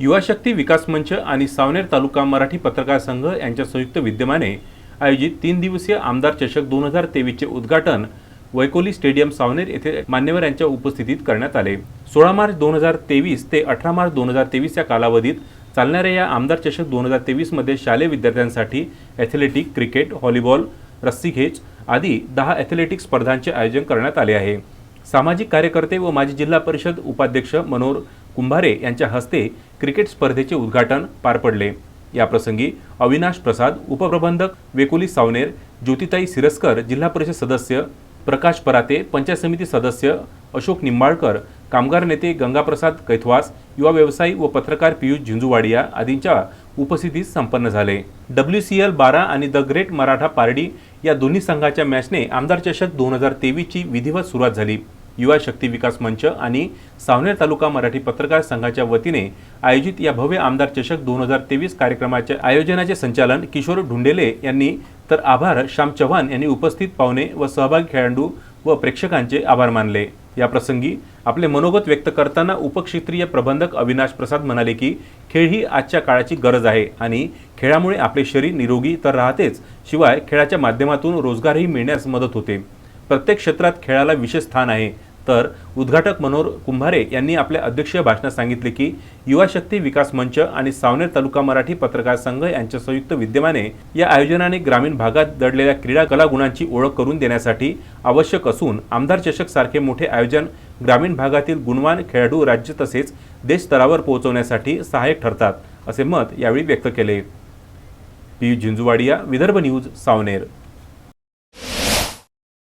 युवाशक्ती विकास मंच आणि सावनेर तालुका मराठी पत्रकार संघ यांच्या संयुक्त विद्यमाने आयोजित तीन दिवसीय आमदार चषक दोन हजार तेवीसचे उद्घाटन वैकोली स्टेडियम सावनेर येथे मान्यवर यांच्या उपस्थितीत करण्यात आले. सोळा मार्च दोन हजार तेवीस ते अठरा मार्च दोन हजार तेवीस या कालावधीत चालणाऱ्या या आमदार चषक दोन हजार तेवीसमध्ये शालेय विद्यार्थ्यांसाठी ॲथलेटिक क्रिकेट व्हॉलीबॉल रस्सीखेच आदी दहा ॲथलेटिक स्पर्धांचे आयोजन करण्यात आले आहे. सामाजिक कार्यकर्ते व माजी जिल्हा परिषद उपाध्यक्ष मनोहर कुंभारे यांच्या हस्ते क्रिकेट स्पर्धेचे उद्घाटन पार पडले. याप्रसंगी अविनाश प्रसाद उपप्रबंधक वेकोली सावनेर ज्योतिताई सिरस्कर जिल्हा परिषद सदस्य प्रकाश पराते पंचायत समिती सदस्य अशोक निंबाळकर कामगार नेते गंगाप्रसाद कैथवास युवा व्यवसायी व पत्रकार पियुष झिंजुवाडिया आदींच्या उपस्थितीत संपन्न झाले. डब्ल्यू सी एल बारा आणि द ग्रेट मराठा पारडी या दोन्ही संघाच्या मॅचने आमदार चषक दोन हजार तेवीसची विधिवत सुरुवात झाली. युवा शक्ती विकास मंच आणि सावनेर तालुका मराठी पत्रकार संघाच्या वतीने आयोजित या भव्य आमदार चषक दोन हजार तेवीस कार्यक्रमाच्या आयोजनाचे संचालन किशोर ढुंडेले यांनी तर आभार श्याम चव्हाण यांनी उपस्थित पाहुणे व सहभागी खेळाडू व प्रेक्षकांचे आभार मानले. या प्रसंगी आपले मनोगत व्यक्त करताना उपक्षेत्रीय प्रबंधक अविनाश प्रसाद म्हणाले की खेळ ही आजच्या काळाची गरज आहे आणि खेळामुळे आपले शरीर निरोगी तर राहतेच शिवाय खेळाच्या माध्यमातून रोजगारही मिळण्यास मदत होते. प्रत्येक क्षेत्रात खेळाला विशेष स्थान आहे. तर उद्घाटक मनोहर कुंभारे यांनी आपल्या अध्यक्षीय भाषणात सांगितले की युवा शक्ती विकास मंच आणि सावनेर तालुका मराठी पत्रकार संघ यांच्या संयुक्त विद्यमाने या आयोजनाने ग्रामीण भागात दडलेल्या क्रीडा कलागुणांची ओळख करून देण्यासाठी आवश्यक असून आमदार चषक सारखे मोठे आयोजन ग्रामीण भागातील गुणवान खेळाडू राज्य तसेच देशस्तरावर पोहोचवण्यासाठी सहाय्यक ठरतात असे मत यावेळी व्यक्त केले. पी. झिंजुवाडिया विदर्भ न्यूज सावनेर.